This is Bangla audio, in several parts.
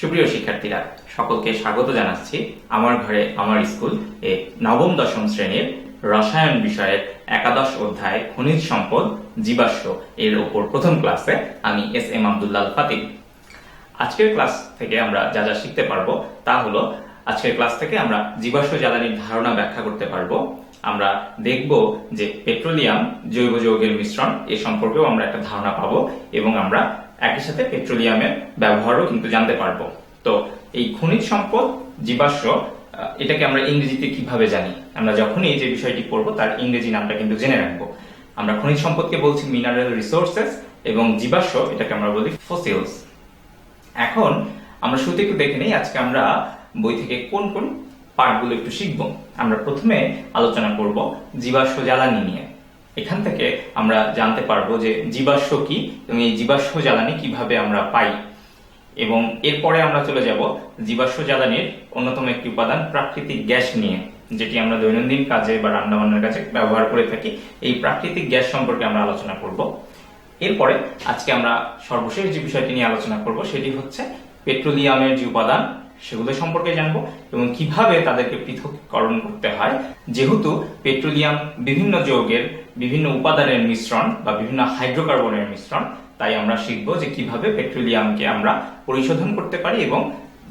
সুপ্রিয় শিক্ষার্থীরা, সকলকে স্বাগত জানাচ্ছি আমার ঘরে আমার স্কুল এ নবম দশম শ্রেণির রসায়ন বিষয়ের একাদশ অধ্যায় খনিজ সম্পদ জীবাশ্ম এর ওপর প্রথম ক্লাসে আমি এস এম আবদুল্লাহ ফাতিম। আজকের ক্লাস থেকে আমরা যা যা শিখতে পারব তা হলো, আজকের ক্লাস থেকে আমরা জীবাশ্ম জ্বালানির ধারণা ব্যাখ্যা করতে পারব। আমরা দেখব যে পেট্রোলিয়াম জৈব যৌগের মিশ্রণ এ সম্পর্কেও আমরা একটা ধারণা পাবো এবং আমরা একই সাথে পেট্রোলিয়ামের ব্যবহারও কিন্তু জানতে পারব। তো এই খনিজ সম্পদ, জীবাশ্ম এটাকে আমরা ইংরেজিতে কীভাবে জানি? আমরা যখনই যে বিষয়টি পড়ব, তার ইংরেজি নামটা কিন্তু জেনে রাখব। আমরা খনিজ সম্পদকে বলছি মিনারেল রিসোর্সেস এবং জীবাশ্ম, এটাকে আমরা বলি ফসিলস এখন আমরা শুরুতে একটু দেখে নেই, আজকে আমরা বই থেকে কোন কোন পার্টগুলো একটু শিখব। আমরা প্রথমে আলোচনা করব জীবাশ্ম জ্বালানি নিয়ে। এখান থেকে আমরা জানতে পারব যে জীবাশ্ম কি এবং এই জীবাশ্ম জ্বালানি কীভাবে আমরা পাই। এবং এরপরে আমরা চলে যাব জীবাশ্ম জ্বালানির অন্যতম একটি উপাদান, প্রাকৃতিক গ্যাস নিয়ে, যেটি আমরা দৈনন্দিন কাজে বা রান্নাবান্নার কাজে ব্যবহার করে থাকি। এই প্রাকৃতিক গ্যাস সম্পর্কে আমরা আলোচনা করব। এরপরে আজকে আমরা সর্বশেষ যে বিষয়টি নিয়ে আলোচনা করব, সেটি হচ্ছে পেট্রোলিয়ামের যে উপাদান, সেগুলো সম্পর্কে জানব এবং কীভাবে তাদেরকে পৃথকীকরণ করতে হয়। যেহেতু পেট্রোলিয়াম বিভিন্ন যৌগের বিভিন্ন উপাদানের মিশ্রণ বা বিভিন্ন হাইড্রোকার্বনের মিশ্রণ, তাই আমরা শিখব যে কীভাবে পেট্রোলিয়ামকে আমরা পরিশোধন করতে পারি এবং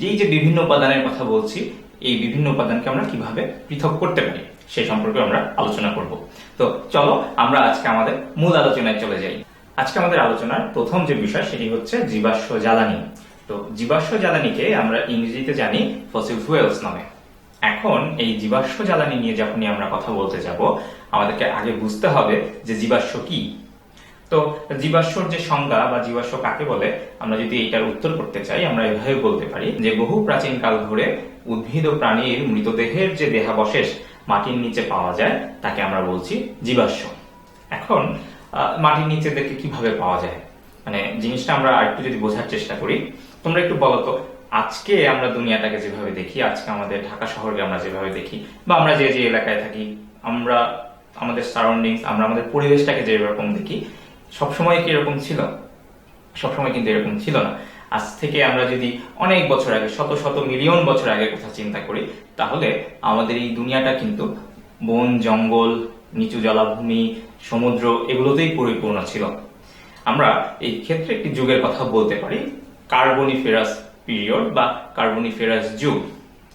যেই যে বিভিন্ন উপাদানের কথা বলছি, এই বিভিন্ন উপাদানকে আমরা কীভাবে পৃথক করতে পারি, সে সম্পর্কে আমরা আলোচনা করব। তো চলো, আমরা আজকে আমাদের মূল আলোচনায় চলে যাই। আজকে আমাদের আলোচনার প্রথম যে বিষয় সেটি হচ্ছে জীবাশ্ম জ্বালানি। তো জীবাশ্ম জ্বালানিকে আমরা ইংরেজিতে জানি ফসিল ফুয়েলস নামে। এখন এই জীবাশ্ম জ্বালানি নিয়ে যখনই আমরা কথা বলতে যাব আমাদেরকে আগে বুঝতে হবে যে জীবাশ্ম কি। তো জীবাশ্মর যে সংজ্ঞা বা জীবাশ্ম কাকে বলে, আমরা যদি এটার উত্তর করতে চাই, আমরা এভাবে বলতে পারি যে বহু প্রাচীন কাল ধরে উদ্ভিদ ও প্রাণীর মৃতদেহের যে দেহাবশেষ মাটির নিচে পাওয়া যায়, তাকে আমরা বলছি জীবাশ্ম। এখন মাটির নিচে দেখে কীভাবে পাওয়া যায়? মানে জিনিসটা আমরা আরেকটু যদি বোঝার চেষ্টা করি, তোমরা একটু বলো তো, আজকে আমরা দুনিয়াটাকে যেভাবে দেখি, আজকে আমাদের ঢাকা শহরকে আমরা যেভাবে দেখি, বা আমরা যে যে এলাকায় থাকি, আমরা আমাদের সারাউন্ডিংস আমরা আমাদের পরিবেশটাকে যেরকম দেখি, সবসময় কি এরকম ছিল? সবসময় কিন্তু এরকম ছিল না। আজ থেকে আমরা যদি অনেক বছর আগে, শত শত মিলিয়ন বছর আগে কথা চিন্তা করি, তাহলে আমাদের এই দুনিয়াটা কিন্তু বন, জঙ্গল, নিচু জলাভূমি, সমুদ্র এগুলোতেই পরিপূর্ণ ছিল। আমরা এই ক্ষেত্রে একটি যুগের কথা বলতে পারি কার্বনিফেরাস পিরিয়ড বা কার্বনিফেরাস যুগ।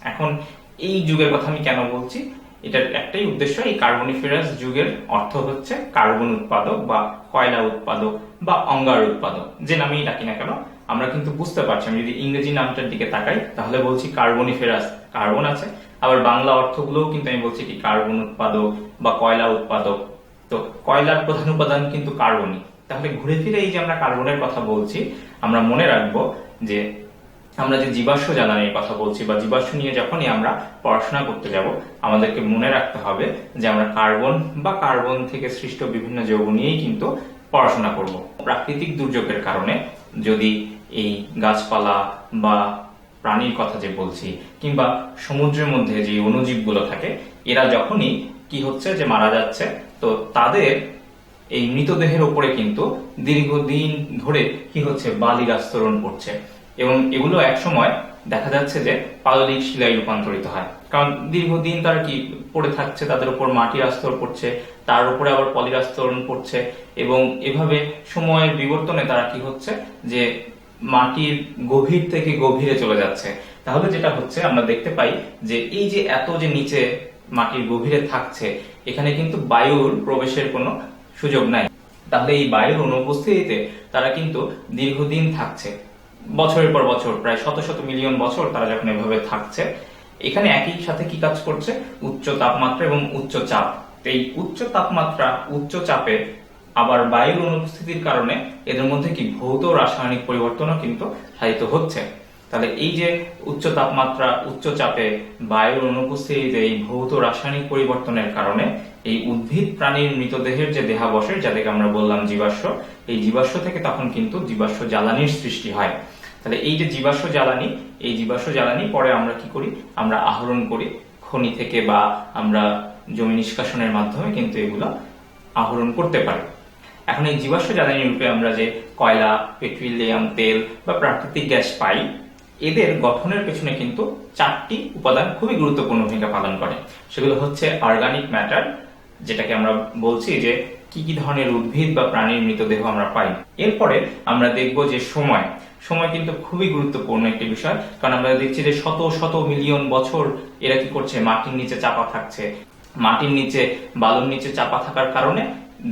এখন এই যুগের কথা আমি কেন বলছি? এটার একটাই উদ্দেশ্য, এই কার্বনিফেরাস যুগের অর্থ হচ্ছে কার্বন উৎপাদক বা কয়লা উৎপাদক বা অঙ্গার উৎপাদক। যে নামেই ডাকি না কেন, আমরা কিন্তু বুঝতে পারছি। আমি যদি ইংরেজি নামটার দিকে তাকাই, তাহলে বলছি কার্বনিফেরাস কার্বন আছে। আবার বাংলা অর্থগুলোও কিন্তু আমি বলছি কি কার্বন উৎপাদক বা কয়লা উৎপাদক। তো কয়লার প্রধান উপাদান কিন্তু কার্বনই তাহলে ঘুরে ফিরে এই যে আমরা কার্বনের কথা বলছি, আমরা মনে রাখব যে আমরা যে জীবাশ্ম জ্বালানির কথা বলছি বা জীবাশ্ম নিয়ে যখনই আমরা পড়াশোনা করতে যাব, আমাদেরকে মনে রাখতে হবে যে আমরা কার্বন বা কার্বন থেকে সৃষ্ট বিভিন্ন যৌগ নিয়েই কিন্তু পড়াশোনা করব। প্রাকৃতিক দুর্যোগের কারণে যদি এই গাছপালা বা প্রাণীর কথা যে বলছি কিংবা সমুদ্রের মধ্যে যে অণুজীবগুলো থাকে, এরা যখনই কি হচ্ছে যে মারা যাচ্ছে, তো তাদের এই মৃতদেহের ওপরে কিন্তু দীর্ঘদিন ধরে কি হচ্ছে, বালির আস্তরণ পড়ছে এবং এগুলো এক সময় দেখা যাচ্ছে যে পাললিক শিলায় রূপান্তরিত হয়। কারণ দীর্ঘদিন তারা কি পড়ে থাকছে, তাদের উপর মাটির আস্তর পড়ছে তার উপরে আবার পলির আস্তরণ পড়ছে এবং এভাবে সময়ের বিবর্তনে তারা কি হচ্ছে যে মাটির গভীর থেকে গভীরে চলে যাচ্ছে। তাহলে যেটা হচ্ছে, আমরা দেখতে পাই যে এই যে এত যে নিচে মাটির গভীরে থাকছে, এখানে কিন্তু বায়ুর প্রবেশের কোনো সুযোগ নাই। তাহলে এই বায়ুর অনুপস্থিতিতে তারা কিন্তু দীর্ঘদিন থাকছে। বছরের পর বছর, প্রায় শত শত মিলিয়ন বছর তারা যখন এভাবে থাকছে, এখানে একই সাথে কি কাজ করছে? উচ্চ তাপমাত্রা এবং উচ্চ চাপ। এই উচ্চ তাপমাত্রা, উচ্চ চাপে আবার বায়ুর অনুপস্থিতির কারণে এদের মধ্যে কি ভৌত রাসায়নিক পরিবর্তনও কিন্তু সাধিত হচ্ছে। তাহলে এই যে উচ্চ তাপমাত্রা, উচ্চ চাপে বায়ুর অনুপস্থিতিতে এই ভৌত রাসায়নিক পরিবর্তনের কারণে এই উদ্ভিদ প্রাণীর মৃতদেহের যে দেহাবশেষ যাদেরকে আমরা বললাম জীবাশ্ম, এই জীবাশ্ম থেকে তখন কিন্তু জীবাশ্ম জ্বালানির সৃষ্টি হয়। তাহলে এই যে জীবাশ্ম জ্বালানি, এই জীবাশ্ম জ্বালানি পরে আমরা কি করি? আমরা আহরণ করি। খনি থেকে বা আমরা জমি নিষ্কাশনের মাধ্যমে কিন্তু এগুলো আহরণ করতে পারি। এখন এই জীবাশ্ম জ্বালানি রূপে আমরা যে কয়লা, পেট্রোলিয়াম, তেল বা প্রাকৃতিক গ্যাস পাই, এদের গঠনের পেছনে কিন্তু চারটি উপাদান খুবই গুরুত্বপূর্ণ ভূমিকা পালন করে। সেগুলো হচ্ছে অর্গানিক ম্যাটার যেটাকে আমরা বলছি যে কি কি ধরনের উদ্ভিদ বা প্রাণীর মৃতদেহ আমরা পাই। এরপরে আমরা দেখব যে সময়। সময় কিন্তু খুবই গুরুত্বপূর্ণ একটি বিষয়। কারণ আমরা দেখছি যে শত শত মিলিয়ন বছর এরা কি করছে? মাটির নিচে চাপা থাকছে। মাটির নিচে, বালুর নিচে চাপা থাকার কারণে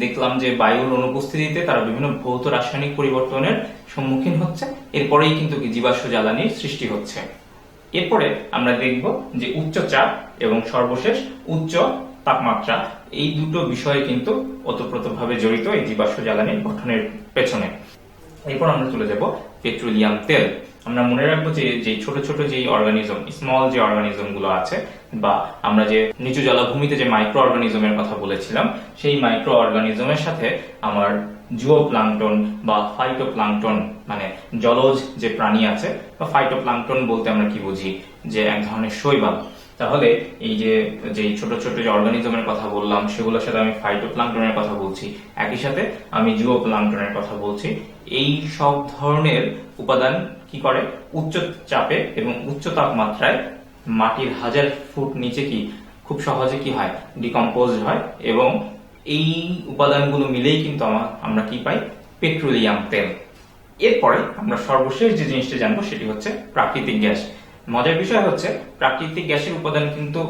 দেখলাম যে বায়ুর অনুপস্থিতিতে তারা বিভিন্ন ভৌত রাসায়নিক পরিবর্তনের সম্মুখীন হচ্ছে। এরপরেই কিন্তু জীবাশ্ম জ্বালানির সৃষ্টি হচ্ছে। এরপরে আমরা দেখব যে উচ্চ চাপ এবং সর্বশেষ উচ্চ তাপমাত্রা, এই দুটো বিষয় কিন্তু ওতপ্রোতভাবে জড়িত এই জীবাশ্ম জ্বালানির গঠনের পেছনে। এরপর আমরা চলে যাব পেট্রোলিয়াম তেল। আমরা মনে রাখব যে যে ছোট ছোট যে অর্গানিজম স্মল যে অর্গানিজমগুলো আছে, বা আমরা যে নিচু জলাভূমিতে যে মাইক্রো অর্গানিজমের কথা বলেছিলাম, সেই মাইক্রো অর্গানিজমের সাথে আমার জুও প্লাংটন বা ফাইটো প্লাঙ্কটন মানে জলজ যে প্রাণী আছে, বা ফাইটো প্লাঙ্কটন বলতে আমরা কি বুঝি? যে এক ধরনের শৈবাল। তাহলে এই যে যে ছোট ছোট যে অর্গানিজমের কথা বললাম, সেগুলোর সাথে আমি ফাইটোপ্লাঙ্কটনের কথা বলছি। একই সাথে আমি জিও প্লাঙ্কটনের কথা বলছি। এই সব ধরনের উপাদান কি করে? উচ্চ চাপে এবং উচ্চ তাপমাত্রায় মাটির হাজার ফুট নিচে কি, খুব সহজে কি হয়? ডিকম্পোজ হয় এবং এই উপাদানগুলো মিলেই কিন্তু আমা- আমরা কি পাই? পেট্রোলিয়াম তেল। এরপরে আমরা সর্বশেষ যে জিনিসটা জানব, সেটি হচ্ছে প্রাকৃতিক গ্যাস। মজার বিষয় হচ্ছে, প্রাকৃতিক গ্যাসের উপাদান কিন্তু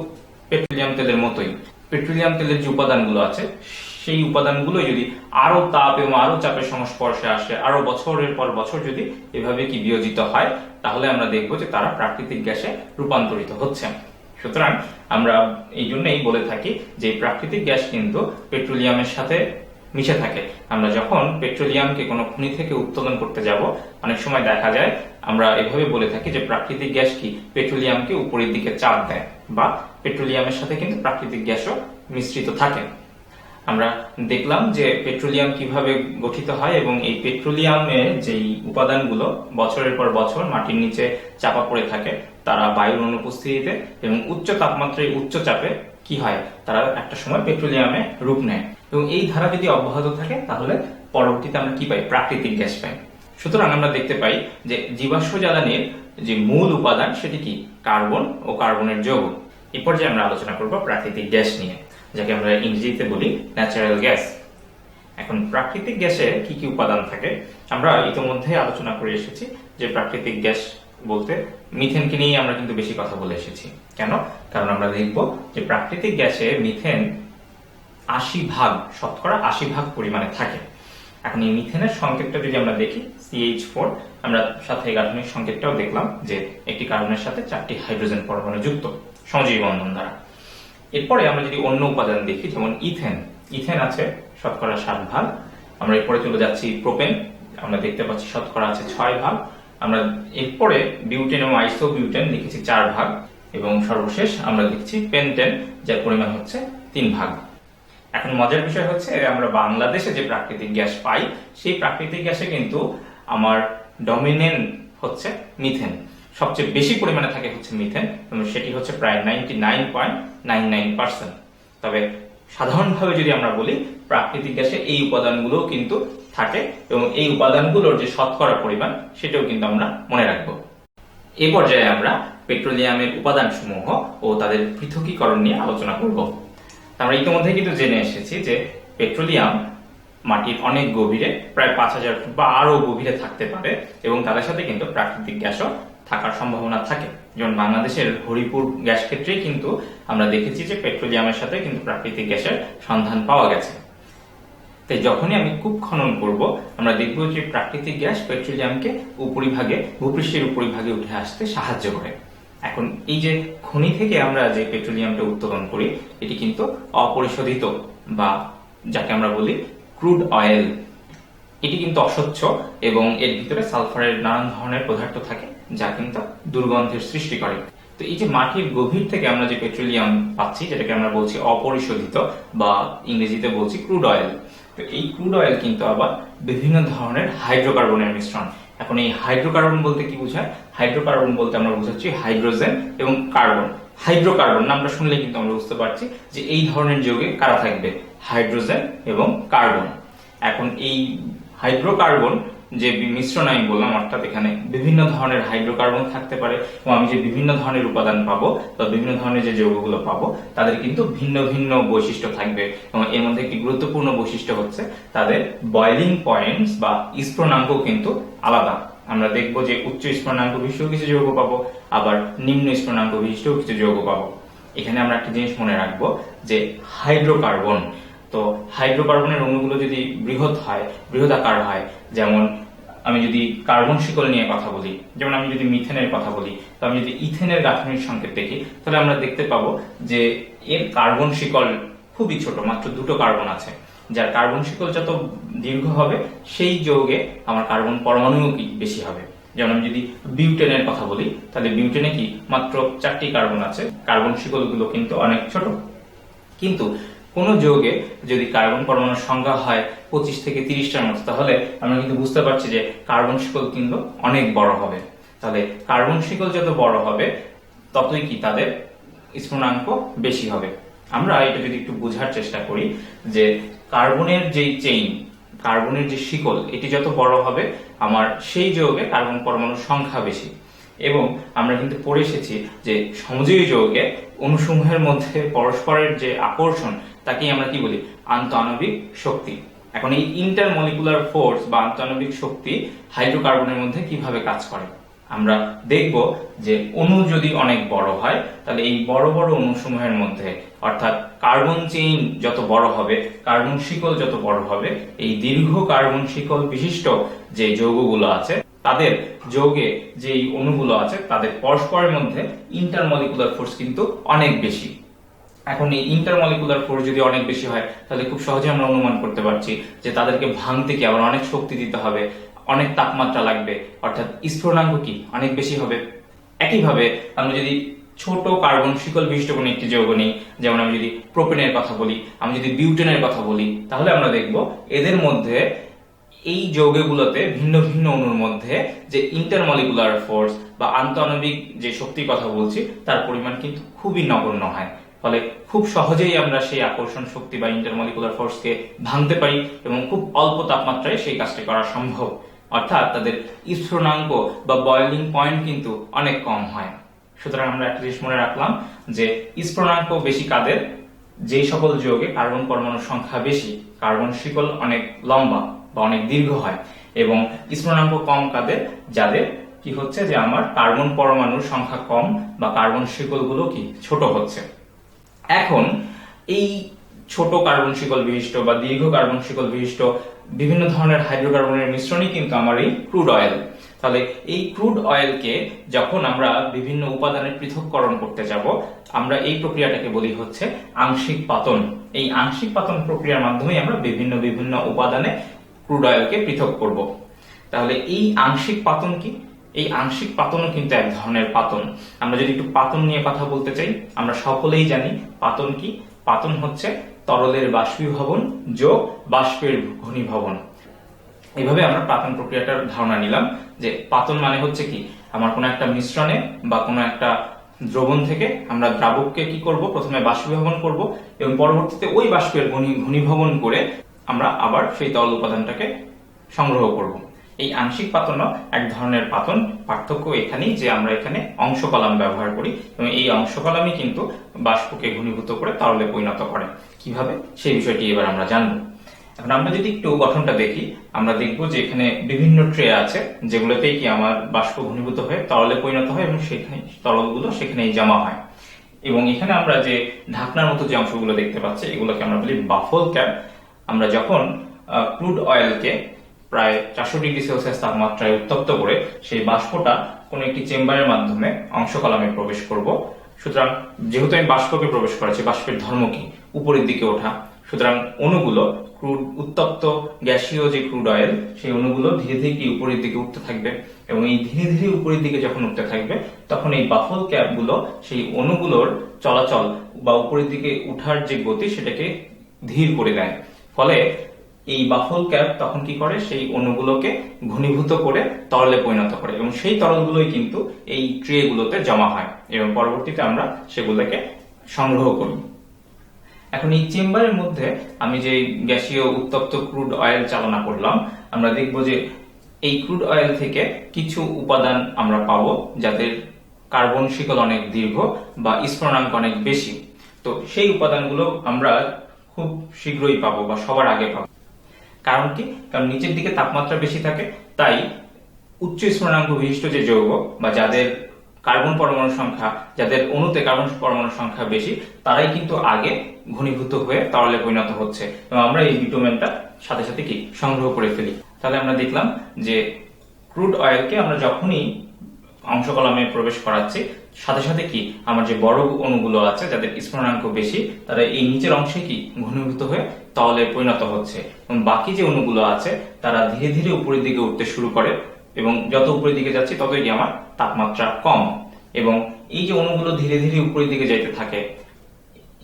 পেট্রোলিয়াম তেলের মতোই। পেট্রোলিয়াম তেলের যে উপাদানগুলো আছে, সেই উপাদানগুলো যদি আরও তাপ এবং আরও চাপের সংস্পর্শে আসে, আরও বছরের পর বছর যদি এভাবে কি বিয়োজিত হয়, তাহলে আমরা দেখব যে তারা প্রাকৃতিক গ্যাসে রূপান্তরিত হচ্ছে। সুতরাং আমরা এই জন্যই বলে থাকি যে প্রাকৃতিক গ্যাস কিন্তু পেট্রোলিয়ামের সাথে মিশে থাকে। আমরা যখন পেট্রোলিয়ামকে কোনো খনি থেকে উত্তোলন করতে যাব, অনেক সময় দেখা যায় আমরা এভাবে বলে থাকি যে প্রাকৃতিক গ্যাস কি পেট্রোলিয়ামকে উপরের দিকে চাপ দেয় বা পেট্রোলিয়ামের সাথে কিন্তু প্রাকৃতিক গ্যাসও মিশ্রিত থাকে। আমরা দেখলাম যে পেট্রোলিয়াম কীভাবে গঠিত হয় এবং এই পেট্রোলিয়ামের যেই উপাদানগুলো বছরের পর বছর মাটির নিচে চাপা পড়ে থাকে, তারা বায়ুর অনুপস্থিতিতে এবং উচ্চ তাপমাত্রায় উচ্চ চাপে কি হয়? তারা একটা সময় পেট্রোলিয়ামে রূপ নেয়। এবং এই ধারা যদি অব্যাহত থাকে, তাহলে পরবর্তীতে আমরা কি পাই? প্রাকৃতিক গ্যাস পাই। সুতরাং আমরা দেখতে পাই যে জীবাশ্ম জ্বালানির যে মূল উপাদান সেটি কি? কার্বন ও কার্বনের যৌগ। এই পর্যায়ে আমরা আলোচনা করব প্রাকৃতিক গ্যাস নিয়ে, যাকে আমরা ইংরেজিতে বলি ন্যাচারাল গ্যাস এখন প্রাকৃতিক গ্যাসে কি কি উপাদান থাকে? আমরা ইতিমধ্যে আলোচনা করে এসেছি যে প্রাকৃতিক গ্যাস বলতে মিথেনকে নিয়ে আমরা কিন্তু বেশি কথা বলে এসেছি। কেন? কারণ আমরা দেখব যে প্রাকৃতিক গ্যাসে মিথেন আশি ভাগ, শতকরা আশি ভাগ পরিমাণে থাকে। এখন এই মিথেনের সংকেতটা যদি আমরা দেখি সিএইচ ফোর আমরা সাথে গাঠনিক সংকেতটাও দেখলাম যে একটি কার্বনের সাথে চারটি হাইড্রোজেন পরমাণু যুক্ত সহজীবী বন্ধন দ্বারা। এরপরে আমরা যদি অন্য উপাদান দেখি, যেমন ইথেন। ইথেন আছে শতকরা সাত ভাগ। আমরা এরপরে চলে যাচ্ছি প্রোপেন। আমরা দেখতে পাচ্ছি শতকরা আছে ছয় ভাগ। আমরা এরপরে বিউটেন এবং আইসো বিউটেন দেখেছি চার ভাগ এবং সর্বশেষ আমরা দেখছি পেন্টেন, যার পরিমাণ হচ্ছে তিন ভাগ। এখন মজার বিষয় হচ্ছে, আমরা বাংলাদেশে যে প্রাকৃতিক গ্যাস পাই, সেই প্রাকৃতিক গ্যাসে কিন্তু আমার ডমিনেন্ট হচ্ছে মিথেন। সবচেয়ে বেশি পরিমাণে থাকে হচ্ছে মিথেন, এবং সেটি হচ্ছে প্রায় ninety nine point nine nine percent তবে সাধারণভাবে যদি আমরা বলি, প্রাকৃতিক গ্যাসে এই উপাদানগুলো কিন্তু থাকে, এবং এই উপাদানগুলোর যে শতকরা পরিমাণ, সেটাও কিন্তু আমরা মনে রাখব। এ পর্যায়ে আমরা পেট্রোলিয়ামের উপাদানসমূহ ও তাদের পৃথকীকরণ নিয়ে আলোচনা করব। আমরা ইতিমধ্যে কিন্তু জেনে এসেছি যে পেট্রোলিয়াম মাটির অনেক গভীরে প্রায় পাঁচ হাজার ফুট বা আরও গভীরে থাকতে পারে এবং তাদের সাথে কিন্তু প্রাকৃতিক গ্যাসও থাকার সম্ভাবনা থাকে। যেমন বাংলাদেশের হরিপুর গ্যাস ক্ষেত্রেই কিন্তু আমরা দেখেছি যে পেট্রোলিয়ামের সাথে কিন্তু প্রাকৃতিক গ্যাসের সন্ধান পাওয়া গেছে। তাই যখনই আমি কূপ খনন করব, আমরা দেখব যে প্রাকৃতিক গ্যাস পেট্রোলিয়ামকে উপরিভাগে, ভূপৃষ্ঠের উপরিভাগে উঠে আসতে সাহায্য করে। এখন এই যে খনি থেকে আমরা যে পেট্রোলিয়ামটা উত্তোলন করি, এটি কিন্তু অপরিশোধিত বা যাকে আমরা বলি ক্রুড অয়েল। এটি কিন্তু অস্বচ্ছ এবং এর ভিতরে সালফারের নানান ধরনের পদার্থ থাকে যা কিন্তু দুর্গন্ধের সৃষ্টি করে। তো এই যে মাটির গভীর থেকে আমরা যে পেট্রোলিয়াম পাচ্ছি, যেটাকে আমরা বলছি অপরিশোধিত বা ইংরেজিতে বলছি ক্রুড অয়েল, তো এই ক্রুড অয়েল কিন্তু আবার বিভিন্ন ধরনের হাইড্রোকার্বনের মিশ্রণ। এখন এই হাইড্রোকার্বন বলতে কি বোঝায়? হাইড্রোকার্বন বলতে আমরা বোঝাচ্ছি হাইড্রোজেন এবং কার্বন। হাইড্রোকার্বন, নামটা শুনলে কিন্তু আমরা বুঝতে পারছি যে এই ধরনের যৌগে কারা থাকবে? হাইড্রোজেন এবং কার্বন। এখন এই হাইড্রোকার্বন যে মিশ্রণ আমি বললাম, অর্থাৎ এখানে বিভিন্ন ধরনের হাইড্রোকার্বন থাকতে পারে এবং আমি যে বিভিন্ন ধরনের উপাদান পাবো বা বিভিন্ন ধরনের যে যৌগগুলো পাবো, তাদের কিন্তু ভিন্ন ভিন্ন বৈশিষ্ট্য থাকবে এবং এর মধ্যে একটি গুরুত্বপূর্ণ বৈশিষ্ট্য হচ্ছে তাদের বয়লিং পয়েন্টস বা স্ফুটনাঙ্ক কিন্তু আলাদা। আমরা দেখব যে উচ্চ স্ফুটনাঙ্ক বিশিষ্ট কিছু যৌগ পাবো, আবার নিম্ন স্ফুটনাঙ্ক বিশিষ্ট কিছু যৌগ পাবো। এখানে আমরা একটা জিনিস মনে রাখব যে হাইড্রোকার্বন, তো হাইড্রোকার্বনের অণুগুলো যদি বৃহৎ হয়, বৃহদাকার হয়, যেমন আমি যদি কার্বন শিকল নিয়ে কথা বলি, যেমন আমি যদি মিথেনের কথা বলি, তো আমি যদি ইথেনের গাঠনিক সংকেত দেখি, তাহলে আমরা দেখতে পাবো যে এর কার্বন শিকল খুবই ছোট, মাত্র দুটো কার্বন আছে। যার কার্বন শিকল যত দীর্ঘ হবে, সেই যৌগে আমার কার্বন পরমাণুও কি বেশি হবে? যেমন আমি যদি বিউটেনের কথা বলি, তাহলে বিউটেনে কি মাত্র চারটি কার্বন আছে? কার্বন শিকলগুলো কিন্তু অনেক ছোট। কিন্তু কোন যৌগে যদি কার্বন পরমাণুর সংখ্যা হয় পঁচিশ থেকে তিরিশটার মতো, তাহলে আমরা কিন্তু বুঝতে পারছি যে কার্বন শিকল কিন্তু অনেক বড় হবে। তাহলে কার্বন শিকল যত বড় হবে, ততই কি তাদের স্ফুটনাঙ্ক বেশি হবে। আমরা এটা যদি একটু বোঝার চেষ্টা করি যে কার্বনের যেই চেইন কার্বনের যে শিকল, এটি যত বড় হবে, আমার সেই যৌগে কার্বন পরমাণুর সংখ্যা বেশি। এবং আমরা কিন্তু পড়ে এসেছি যে সমযোজী যৌগে অনুসমূহের মধ্যে পরস্পরের যে আকর্ষণ, তাকেই আমরা কি বলি? আন্তঃআণবিক শক্তি। এখন এই ইন্টারমলিকুলার ফোর্স বা আন্তঃআণবিক শক্তি হাইড্রোকার্বনের মধ্যে কীভাবে কাজ করে? আমরা দেখব যে অণু যদি অনেক বড় হয়, তাহলে এই বড় বড় অণুসমূহের মধ্যে অর্থাৎ কার্বন চেইন যত বড় হবে, কার্বন শিকল যত বড় হবে, এই দীর্ঘ কার্বন শিকল বিশিষ্ট যে যৌগগুলো আছে, তাদের যৌগে যে অণুগুলো আছে, তাদের পরস্পরের মধ্যে ইন্টারমলিকুলার ফোর্স কিন্তু অনেক বেশি। এখন এই ইন্টারমলিকুলার ফোর্স যদি অনেক বেশি হয়, তাহলে খুব সহজে আমরা অনুমান করতে পারছি যে তাদেরকে ভাঙতে কি আবার অনেক শক্তি দিতে হবে, অনেক তাপমাত্রা লাগবে, অর্থাৎ স্ফুটনাঙ্ক কি অনেক বেশি হবে। একইভাবে আমরা যদি ছোট কার্বন, শিকল বিশিষ্ট কোনো একটি যৌগ নিই। যেমন আমি যদি প্রোপেনের কথা বলি, আমি যদি বিউটেনের কথা বলি, তাহলে আমরা দেখব এদের মধ্যে এই যৌগগুলোতে ভিন্ন ভিন্ন অণুর মধ্যে যে ইন্টারমলিকুলার ফোর্স বা আন্তঃআণবিক যে শক্তির কথা বলছি, তার পরিমাণ কিন্তু খুবই নগণ্য হয়। ফলে খুব সহজেই আমরা সেই আকর্ষণ শক্তি বা ইন্টারমলিকুলার ফোর্সকে ভাঙতে পারি এবং খুব অল্প তাপমাত্রায় সেই কাজটি করা সম্ভব। অর্থাৎ তাদের স্ফুটনাঙ্ক বা বয়লিং পয়েন্ট কিন্তু অনেক কম হয়। সুতরাং আমরা একটা জিনিস মনে রাখলাম যে স্ফুটনাঙ্ক বেশি কাদের? যেই সকল যৌগে কার্বন পরমাণুর সংখ্যা বেশি, কার্বন শিকল অনেক লম্বা বা অনেক দীর্ঘ হয় এবং স্ফুটনাঙ্ক কম কাদের? যাদের কি হচ্ছে যে আমার কার্বন পরমাণুর সংখ্যা কম বা কার্বন শিকলগুলো কি ছোট হচ্ছে। এখন এই ছোট কার্বন শিকল বিশিষ্ট বা দীর্ঘ কার্বন শিকল বিশিষ্ট বিভিন্ন ধরনের হাইড্রোকার্বনের মিশ্রণই কিন্তু আমার এই ক্রুড অয়েল। তাহলে এই ক্রুড অয়েলকে যখন আমরা বিভিন্ন উপাদানের পৃথককরণ করতে যাব, আমরা এই প্রক্রিয়াটাকে বলি হচ্ছে আংশিক পাতন। এই আংশিক পাতন প্রক্রিয়ার মাধ্যমেই আমরা বিভিন্ন বিভিন্ন উপাদানে ক্রুড অয়েলকে পৃথক করব। তাহলে এই আংশিক পাতন কি? এই আংশিক পাতনও কিন্তু এক ধরনের পাতন। আমরা যদি একটু পাতন নিয়ে কথা বলতে চাই, আমরা সকলেই জানি পাতন কি? পাতন হচ্ছে তরলের বাষ্পীভবন যোগ বাষ্পের ঘনীভবন। এইভাবে আমরা পাতন প্রক্রিয়াটার ধারণা নিলাম। যে পাতন মানে হচ্ছে কি, আমার কোনো একটা মিশ্রণে বা কোনো একটা দ্রবণ থেকে আমরা দ্রাবককে কি করব? প্রথমে বাষ্পীভবন করব এবং পরবর্তীতে ওই বাষ্পের ঘনী, ঘনীভবন করে আমরা আবার সেই তরল উপাদানটাকে সংগ্রহ করব। এই আংশিক পাতনও এক ধরনের পাতন পার্থক্য এখানেই যে আমরা এখানে অংশ কলাম ব্যবহার করি এবং এই অংশ কলামই কিন্তু বাষ্পকে ঘনীভূত করে তরলে পরিণত করে। কীভাবে? সেই বিষয়টি এবার আমরা জানব। এখন আমরা যদি একটু গঠনটা দেখি, আমরা দেখব যে এখানে বিভিন্ন ট্রে আছে, যেগুলোতেই কি আমার বাষ্প ঘনীভূত হয়ে, তরলে পরিণত হয় এবং সেখানে তরলগুলো সেখানেই জমা হয়। এবং এখানে আমরা যে ঢাকনার মতো যে অংশগুলো দেখতে পাচ্ছি, এগুলোকে আমরা বলি বাফল ক্যাপ। আমরা যখন ক্রুড অয়েলকে প্রায় চারশো ডিগ্রি সেলসিয়াস তাপমাত্রায় উত্তপ্ত করে, সেই বাষ্পটা কোনো একটি চেম্বারের মাধ্যমে অংশ কলামে প্রবেশ করব। সুতরাং যেহেতু আমি বাষ্পকে প্রবেশ করাচ্ছি, বাষ্পের ধর্ম কি? উপরের দিকে ওঠা। সুতরাং অণুগুলো ক্রুড উত্তপ্ত গ্যাসীয় যে ক্রুড অয়েল সেই অণুগুলো ধীরে ধীরে কি উপরের দিকে উঠতে থাকবে? এবং এই ধীরে ধীরে উপরের দিকে যখন উঠতে থাকবে, তখন এই বাফল ক্যাপগুলো সেই অণুগুলোর চলাচল বা উপরের দিকে উঠার যে গতি, সেটাকে ধীর করে দেয় ফলে এই বাফল ক্যাপ তখন কি করে? সেই অণুগুলোকে ঘনীভূত করে তরলে পরিণত করে। এবং সেই তরলগুলোই কিন্তু এই ট্রেগুলোতে জমা হয়। এবং পরবর্তীতে আমরা সেগুলোকে সংগ্রহ করি। এখন এই চেম্বারের মধ্যে আমি যে গ্যাসীয় উত্তপ্ত ক্রুড অয়েল চালনা করলাম, আমরা দেখব যে এই ক্রুড অয়েল থেকে কিছু উপাদান আমরা পাব যাদের কার্বন শিকল অনেক দীর্ঘ বা স্ফুটনাঙ্ক অনেক বেশি। তো সেই উপাদানগুলো আমরা খুব শীঘ্রই পাবো বা সবার আগে পাবো। কারণ কি? কারণ নিচের দিকে তাপমাত্রা বেশি থাকে, তাই উচ্চ স্মরণাঙ্ক বিশিষ্ট যে যৌগ বা যাদের কার্বন পরমাণুর সংখ্যা, যাদের অণুতে কার্বন পরমাণুর সংখ্যা বেশি, তারাই কিন্তু আগে ঘনীভূত হয়ে তরলে পরিণত হচ্ছে। এবং আমরা এই বিটুমেনটা সাথে সাথে কি সংগ্রহ করে ফেলি। তাহলে আমরা দেখলাম যে ক্রুড অয়েলকে আমরা যখনই অংশ কলামে প্রবেশ করাচ্ছি, সাথে সাথে কি আমার যে বড় অণুগুলো আছে, যাদের স্মরণাঙ্ক বেশি, তারা এই নিচের অংশে কি ঘনীভূত হয়ে তলে পরিণত হচ্ছে। এবং বাকি যে অণুগুলো আছে, তারা ধীরে ধীরে উপরের দিকে উঠতে শুরু করে এবং যত উপরের দিকে যাচ্ছি, ততই আমার তাপমাত্রা কম। এবং এই যে অণুগুলো ধীরে ধীরে উপরের দিকে যাইতে থাকে,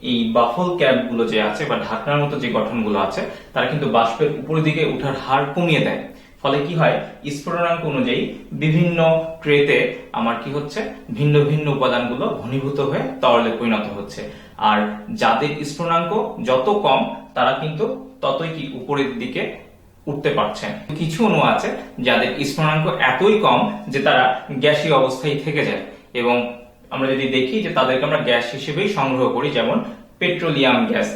এই বাফল ক্যাপগুলো যে আছে বা ঢাকনার মতো যে গঠনগুলো আছে, তারা কিন্তু বাষ্পের উপরের দিকে উঠার হার কমিয়ে দেয়। ফলে কি হয়? স্ফুটনাঙ্ক অনুযায়ী বিভিন্ন ট্রেতে আমার কি হচ্ছে? ভিন্ন ভিন্ন উপাদানগুলো ঘনীভূত হয়ে তরলে পরিণত হচ্ছে। আর যাদের স্ফুটনাঙ্ক যত কম, তারা কিন্তু ততই কি উপরের দিকে উঠতে পারছেন। কিছু অণু আছে যাদের স্মরণাঙ্ক এতই কম যে তারা গ্যাসীয় অবস্থায় থেকে যায়। এবং আমরা যদি দেখি যে তাদেরকে আমরা গ্যাস হিসেবেই সংগ্রহ করি, যেমন পেট্রোলিয়াম গ্যাস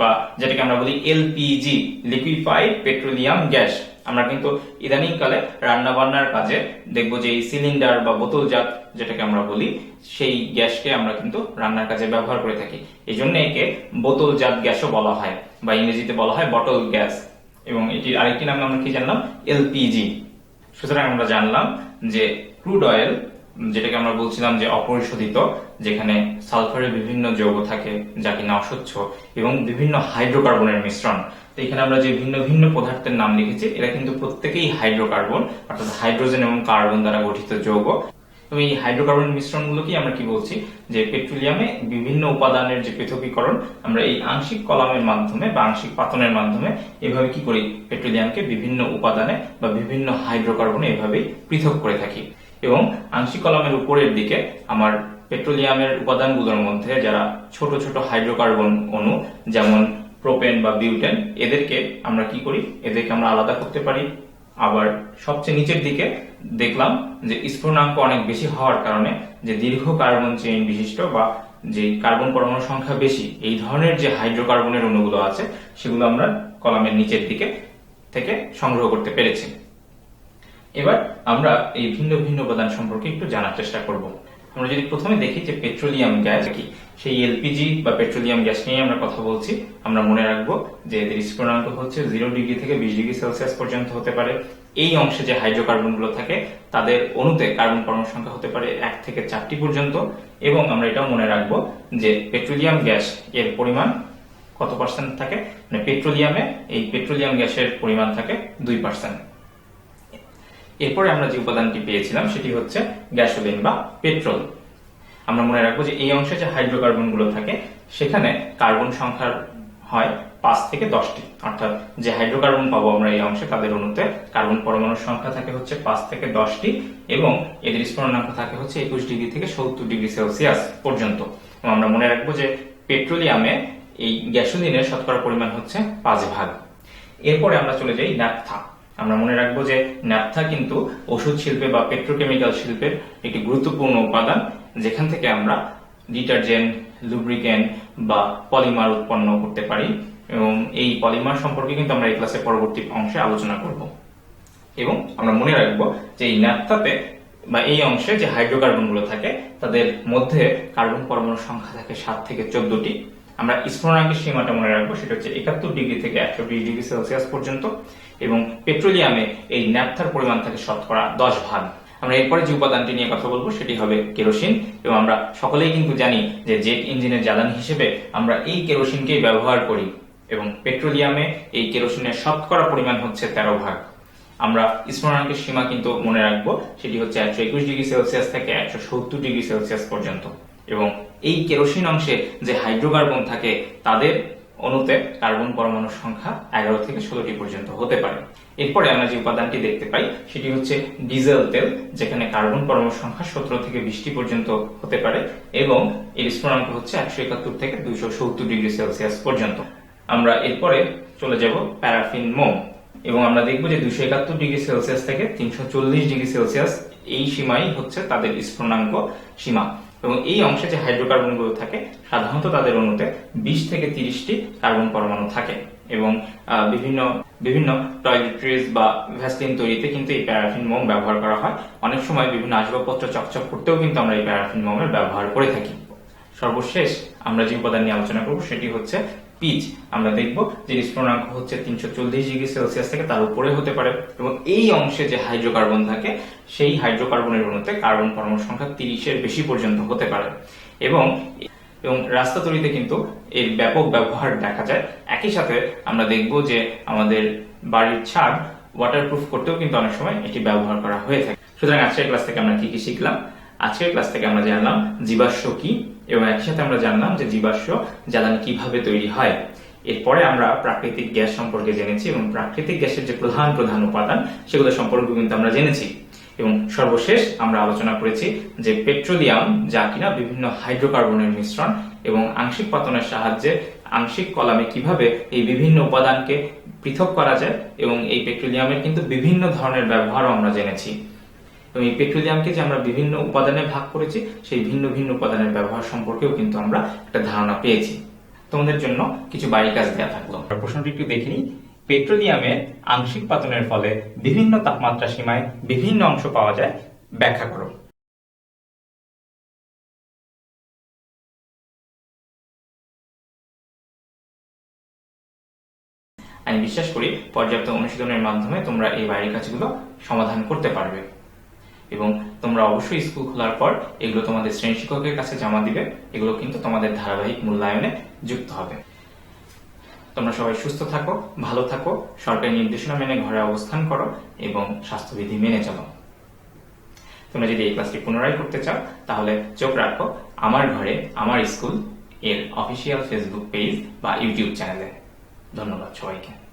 বা যেটাকে আমরা বলি এলপিজি, লিকুইফাইড পেট্রোলিয়াম গ্যাস। আমরা কিন্তু ইদানিং কালে রান্না বান্নার কাজে দেখব যে এই সিলিন্ডার বা বোতলজাত যেটাকে আমরা বলি, সেই গ্যাসকে আমরা কিন্তু রান্নার কাজে ব্যবহার করে থাকি। এই জন্য একে বোতলজাত গ্যাসও বলা হয় বা ইংরেজিতে বলা হয় বটল গ্যাস। এবং এটির আরেকটি নাম আমরা কি জানলাম? এলপিজি। সুতরাং আমরা জানলাম যে ক্রুড অয়েল, যেটাকে আমরা বলছিলাম যে অপরিশোধিত, যেখানে সালফারের বিভিন্ন যৌগ থাকে যা কিনা অস্বচ্ছ এবং বিভিন্ন হাইড্রোকার্বনের মিশ্রণ। তো এখানে আমরা যে ভিন্ন ভিন্ন পদার্থের নাম লিখেছি, এরা কিন্তু প্রত্যেকেই হাইড্রোকার্বন, অর্থাৎ হাইড্রোজেন এবং কার্বন দ্বারা গঠিত যৌগ। এবং এই হাইড্রোকার্বন মিশ্রণগুলোকেই আমরা কি বলছি? যে পেট্রোলিয়ামে বিভিন্ন উপাদানের যে পৃথকীকরণ, আমরা এই আংশিক কলামের মাধ্যমে বা আংশিক পাতনের মাধ্যমে এভাবে কি করি? পেট্রোলিয়ামকে বিভিন্ন উপাদানে বা বিভিন্ন হাইড্রোকার্বনে এভাবেই পৃথক করে থাকি। এবং আংশিক কলামের উপরের দিকে আমার পেট্রোলিয়ামের উপাদানগুলোর মধ্যে যারা ছোট ছোট হাইড্রোকার্বন অণু, যেমন প্রোপেন বা বিউটেন, এদেরকে আমরা কি করি? এদেরকে আমরা আলাদা করতে পারি। আবার সবচেয়ে নিচের দিকে দেখলাম যে স্ফুটনাঙ্ক অনেক বেশি হওয়ার কারণে যে দীর্ঘ কার্বন চেইন বিশিষ্ট বা যে কার্বন পরমাণু সংখ্যা বেশি, এই ধরনের যে হাইড্রোকার্বনের অণুগুলো আছে, সেগুলো আমরা কলামের নিচের দিকে থেকে সংগ্রহ করতে পেরেছি। এবার আমরা এই ভিন্ন ভিন্ন উপাদান সম্পর্কে একটু জানার চেষ্টা করব। আমরা যদি প্রথমে দেখি যে পেট্রোলিয়াম গ্যাস কি সেই এলপিজি বা পেট্রোলিয়াম গ্যাস নিয়ে আমরা কথা বলছি। আমরা মনে রাখব যে এদের স্ফুটনাঙ্ক হচ্ছে জিরো ডিগ্রি থেকে বিশ ডিগ্রি সেলসিয়াস পর্যন্ত হতে পারে। এই অংশে যে হাইড্রোকার্বনগুলো থাকে, তাদের অণুতে কার্বন পরমাণু সংখ্যা হতে পারে এক থেকে চারটি পর্যন্ত। এবং আমরা এটাও মনে রাখব যে পেট্রোলিয়াম গ্যাস এর পরিমাণ কত পার্সেন্ট থাকে? মানে পেট্রোলিয়ামে এই পেট্রোলিয়াম গ্যাসের পরিমাণ থাকে দুই পার্সেন্ট এরপরে আমরা যে উপাদানটি পেয়েছিলাম, সেটি হচ্ছে গ্যাসোলিন বা পেট্রোল আমরা মনে রাখব যে এই অংশে যে হাইড্রোকার্বনগুলো থাকে, সেখানে কার্বন সংখ্যার হয় পাঁচ থেকে দশটি। অর্থাৎ যে হাইড্রোকার্বন পাবো আমরা এই অংশে, তাদের অণুতে কার্বন পরমাণুর সংখ্যা থাকে হচ্ছে পাঁচ থেকে দশটি এবং এদের স্ফুটনাঙ্ক থাকে হচ্ছে একুশ ডিগ্রি থেকে সত্তর ডিগ্রি সেলসিয়াস পর্যন্ত। আমরা মনে রাখব যে পেট্রোলিয়ামে এই গ্যাসোলিনের শতকরা পরিমাণ হচ্ছে পাঁচ ভাগ। এরপরে আমরা চলে যাই ন্যাপথা। আমরা মনে রাখব যে ন্যাপথা কিন্তু ওষুধ শিল্পে বা পেট্রোকেমিক্যাল শিল্পের একটি গুরুত্বপূর্ণ উপাদান। যেখান থেকে আমরা ডিটারজেন্ট, লুব্রিকেন্ট বা পলিমার উৎপন্ন করতে পারি এবং এই পলিমার সম্পর্কে কিন্তু আমরা এই ক্লাসের পরবর্তী অংশে আলোচনা করব। এবং আমরা মনে রাখব যে এই ন্যাপথাতে বা এই অংশে যে হাইড্রোকার্বনগুলো থাকে, তাদের মধ্যে কার্বন পরমাণুর সংখ্যা থাকে সাত থেকে চোদ্দটি। আমরা স্ফুটনাঙ্কের সীমাটা মনে রাখব, সেটা হচ্ছে একাত্তর ডিগ্রি থেকে একশো বিশ ডিগ্রি সেলসিয়াস পর্যন্ত এবং পেট্রোলিয়ামে এই ন্যাপথার পরিমাণ থাকে শতকরা দশ ভাগ। আমরা এরপরে যে উপাদানটি নিয়ে কথা বলব, সেটি হবে কেরোসিন। এবং আমরা সকলেই কিন্তু জানি যে জেট ইঞ্জিনের জ্বালানি হিসেবে আমরা এই কেরোসিনকেই ব্যবহার করি। এবং পেট্রোলিয়ামে এই কেরোসিনের শতকরা পরিমাণ হচ্ছে তেরো ভাগ। আমরা স্মরণাঙ্কের সীমা কিন্তু মনে রাখব, সেটি হচ্ছে একশো একুশ ডিগ্রি সেলসিয়াস থেকে একশো সত্তর ডিগ্রি সেলসিয়াস পর্যন্ত। এবং এই কেরোসিন অংশে যে হাইড্রোকার্বন থাকে, তাদের অণুতে কার্বন পরমাণুর সংখ্যা এগারো থেকে ষোলোটি পর্যন্ত হতে পারে। এরপরে আমরা যে উপাদানটি দেখতে পাই, সেটি হচ্ছে ডিজেল তেল, যেখানে কার্বন পরমাণুর সংখ্যা সতেরো থেকে বিশটি পর্যন্ত হতে পারে এবং এর স্ফুটনাঙ্ক হচ্ছে একশো একাত্তর থেকে দুইশো সত্তর ডিগ্রি সেলসিয়াস পর্যন্ত। আমরা এরপরে চলে যাব প্যারাফিন মোম এবং আমরা দেখব যে দুশো একাত্তর ডিগ্রি সেলসিয়াস থেকে তিনশো চল্লিশ ডিগ্রি সেলসিয়াস এই সীমাই হচ্ছে তাদের স্ফুটনাঙ্ক সীমা। এবং এই অংশে যে হাইড্রোকার্বনগুলো থাকে, সাধারণত তাদের অণুতে বিশ থেকে তিরিশটি কার্বন পরমাণু থাকে এবং বিভিন্ন বিভিন্ন টয়লেট্রিজ বা ভ্যাসলিন তৈরিতে কিন্তু এই প্যারাফিন মোম ব্যবহার করা হয়। অনেক সময় বিভিন্ন আসবাবপত্র চকচক করতেও কিন্তু আমরা এই প্যারাফিন মোমের ব্যবহার করে থাকি। সর্বশেষ আমরা যে উপাদান নিয়ে আলোচনা করব, সেটি হচ্ছে পিচ। আমরা দেখব যে স্ফুটনাঙ্ক হচ্ছে তিনশো চল্লিশ ডিগ্রি সেলসিয়াস থেকে তার উপরে হতে পারে এবং এই অংশে যে হাইড্রোকার্বন থাকে, সেই হাইড্রোকার্বনের অণুতে কার্বন পরমাণু সংখ্যা তিরিশের বেশি পর্যন্ত হতে পারে। এবং এবং রাস্তা তৈরিতে কিন্তু এর ব্যাপক ব্যবহার দেখা যায়। একই সাথে আমরা দেখব যে আমাদের বাড়ির ছাদ ওয়াটারপ্রুফ করতেও কিন্তু অনেক সময় এটি ব্যবহার করা হয়ে থাকে। সুতরাং আজকের ক্লাস থেকে আমরা কি কি শিখলাম? আজকের ক্লাস থেকে আমরা জানলাম জীবাশ্ম কি? এবং একই সাথে আমরা জানলাম যে জীবাশ্ম জ্বালানি কীভাবে তৈরি হয়। এরপরে আমরা প্রাকৃতিক গ্যাস সম্পর্কে জেনেছি এবং প্রাকৃতিক গ্যাসের যে প্রধান প্রধান উপাদান, সেগুলো সম্পর্কে কিন্তু আমরা জেনেছি। এবং সর্বশেষ আমরা আলোচনা করেছি যে পেট্রোলিয়াম, যা কিনা বিভিন্ন হাইড্রোকার্বনের মিশ্রণ এবং আংশিক পতনের সাহায্যে আংশিক কলামে কীভাবে এই বিভিন্ন উপাদানকে পৃথক করা যায় এবং এই পেট্রোলিয়ামের কিন্তু বিভিন্ন ধরনের ব্যবহারও আমরা জেনেছি। এবং এই পেট্রোলিয়ামকে যে আমরা বিভিন্ন উপাদানে ভাগ করেছি, সেই ভিন্ন ভিন্ন উপাদানের ব্যবহার সম্পর্কেও কিন্তু আমরা একটা ধারণা পেয়েছি। তোমাদের জন্য কিছু বাড়ি কাজ দেওয়া থাকল প্রশ্নটি একটু দেখে নিই। পেট্রোলিয়ামের আংশিক পাতনের ফলে বিভিন্ন তাপমাত্রা সীমায় বিভিন্ন অংশ পাওয়া যায়। ব্যাখ্যা করো। আমি বিশ্বাস করি, পর্যাপ্ত অনুশীলনের মাধ্যমে তোমরা এই বাইরের কাজগুলো সমাধান করতে পারবে। এবং তোমরা অবশ্যই স্কুল খোলার পর এগুলো তোমাদের শ্রেণি শিক্ষকের কাছে জমা দিবে। এগুলো কিন্তু তোমাদের ধারাবাহিক মূল্যায়নে যুক্ত হবে। তোমরা সবাই সুস্থ থাকো, ভালো থাকো, সরকারি নির্দেশনা মেনে ঘরে অবস্থান করো এবং স্বাস্থ্যবিধি মেনে চলো। তোমরা যদি এই ক্লাসটি পুনরায় করতে চাও, তাহলে চোখ রাখো, আমার ঘরে, আমার স্কুলের অফিসিয়াল ফেসবুক পেজ বা ইউটিউব চ্যানেলে ধন্যবাদ সবাইকে।